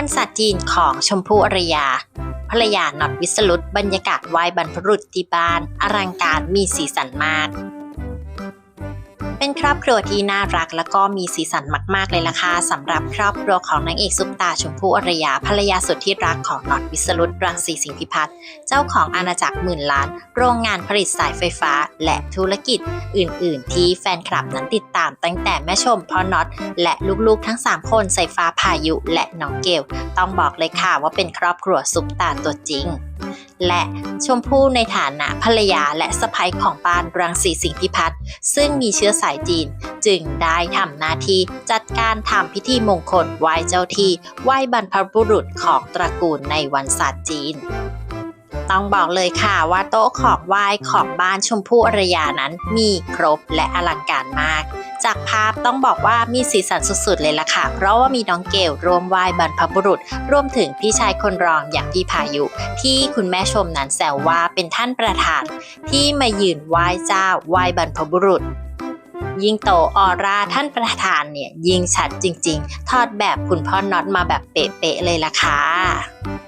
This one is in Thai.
วันศาสตร์จีนของชมพู่อรยาภรรยาน็อดวิสรุตบรรยากาศไหว้บรรพรุษที่บ้าน อลังการมีสีสันมาก ครอบครัวที่น่ารักแล้วก็มีสีสันมาก ๆ เลยล่ะค่ะสำหรับครอบครัวของนางเอกซุปตาชมพู่อรยาภรรยาสุดที่รักของน็อตวิสรุตรังสีสิงพิพัฒน์เจ้าของอาณาจักรหมื่นล้าน โรงงานผลิตสายไฟฟ้า และธุรกิจ อื่น ๆ ที่แฟนคลับนั้นติดตามตั้งแต่แม่ชมพ่อน็อตและลูก ๆ ทั้ง 3 คนสายฟ้าพายุและน้องเกลต้องบอกเลยค่ะว่าเป็นครอบครัวซุปตาตัวจริง และชมพู่ในฐานะภรรยาและสะใภ้ของปานรังสีสิงห์พิพัฒน์ซึ่งมีเชื้อสายจีน จึงได้ทำหน้าที่จัดการทำพิธีมงคลไหว้เจ้าที่ไหว้บรรพบุรุษของตระกูลในวันศาสตร์จีน ต้องบอกเลยค่ะว่าโต๊ะของไหว้ของบ้านชมพู่อรยานั้นมีครบและอลังการมาก จากภาพต้องบอกว่ามีสีสันสุดๆเลยล่ะค่ะ เพราะว่ามีน้องเกลร่วมไหว้บรรพบุรุษรวมถึงพี่ชายคนรองอย่างพี่พายุ ที่คุณแม่ชมนั้นแซวว่าเป็นท่านประธาน ที่มายืนไหว้เจ้าไหว้บรรพบุรุษยิ่งโตออร่าท่านประธานเนี่ยยิ่งชัดจริง ๆ ทอดแบบคุณพ่อน็อตมาแบบเป๊ะๆเลยล่ะค่ะ